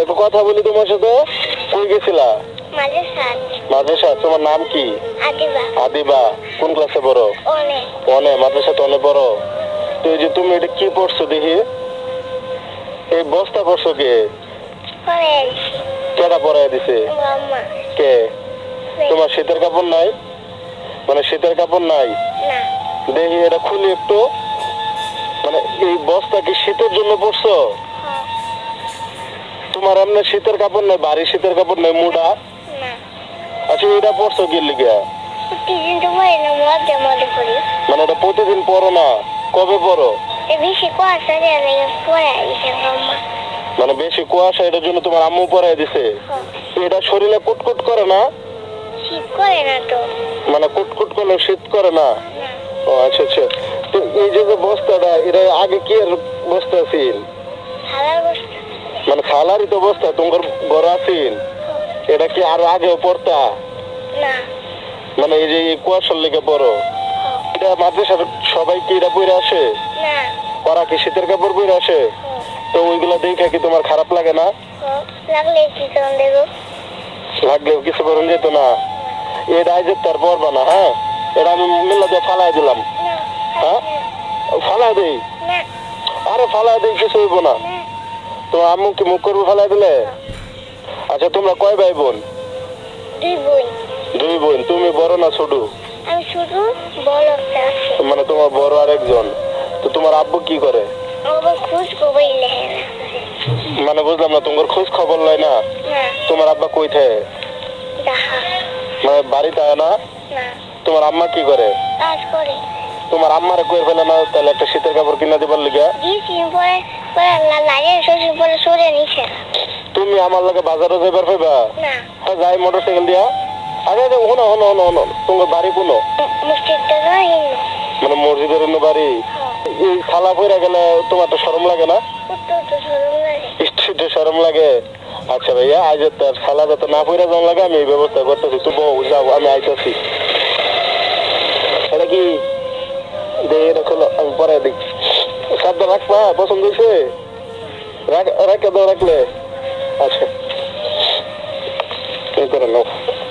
একটু কথা বলি তোমার সাথে। কই গেছিলা? মাদ্রাসা তোমার নাম কি? আদিবা। কোন ক্লাসে পড়ো? অনে। মাদ্রাসা তো অনেক বড় তো যে তুমি এটা কি পড়ছো দেখি। এই বস্তা পড়ছো কে? কেটা পরাই দিছে? কে? তোমার শীতের কাপড় নাই? মানে শীতের কাপড় নাই? দেখি এটা খুলি একটু। মানে এই বস্তা কি শীতের জন্য পড়ছো? তোমার এমনি শীতের কাপড় নেই বাড়ি শীতের কাপড় নাই মুডা? আচ্ছা এটা পড়ছো কি লিগা? মানে এটা প্রতিদিন পড়ো না কবে বেশি কুয়াশা পরে মানে বেশি কুয়াশা এটার জন্য তোমার আম্মু পরাই দিছে। হ্যাঁ, এটা শরীরে কুটকুট করে না? শীত করে না তো। মানে কুটকুট করলে শীত করে না? ও আচ্ছা আচ্ছা। তো এই যে বস্তাটা এটা আগে কি এর বস্তা ছিল? বস্তু। মানে খালারই তো অবস্থা তোমার ঘর আছিল এটা কি আর আগেও পড়তা? মানে এই যে কুয়াশার লেগে পড়ো। হ্যাঁ, এটা মাদ্রাসার সবাই কি এটা পরে আসে? না। ওরা কি শীতের কাপড় পরে আসে? হ্যাঁ, তো ওইগুলা দেখে কি তোমার খারাপ লাগে না? হ্যাঁ, লাগলে কিছু করুন যেত না। এটা আজ তার পড়বা না হ্যাঁ? এটা আমি মিল্লা দিয়ে ফালাই দিলাম। হ্যাঁ? ফালাই দেই? আরে ফালাই দেই কিছু হইব না। তো আম্মু কি মুখ করব ফালাই দিলে? আচ্ছা তোমরা কয় ভাই বোন। দুই বোন তুমি বড় না ছোট? আমি শুধু বড় একটা মানে তোমার বড় আর একজন তো তোমার আব্বু কি করে? মানে বুঝলাম না তোমার খোঁজ খবর লয় না? তোমার আব্বা কই থাকে? মানে বাড়িতে আয় না? না। তোমার আম্মা কি করে? কাজ করে। তোমার আম্মারে কই ফেলে না তাহলে একটা শীতের কাপড় কিনা দিবার লিগা। তুমি আমার লগে বাজারে যাইবার পাইবা? না। হ্যাঁ যাই মোটর সাইকেল দিয়া। আরে আরে হনো হনো হনো হনো তোমার বাড়ি কোনো? মানে মসজিদের অন্য বাড়ি? হ্যাঁ। এই খালা পইরা গেলে তোমার তো শরম লাগে না? লাগে। শরম লাগে। আচ্ছা ভাইয়া আজ তার খালা যাতে না পইরা যাওয়া লাগে আমি এই ব্যবস্থা করতেছি। তো বউ যাও আমি আইতেছি। এটা কি পছন্দ হয়েছে রাখলে? আচ্ছা। কি করে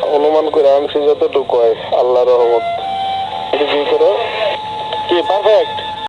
অনুমান করে আনছি যতটুকু হয় আল্লাহ রহমত। কি করে। কি পারফেক্ট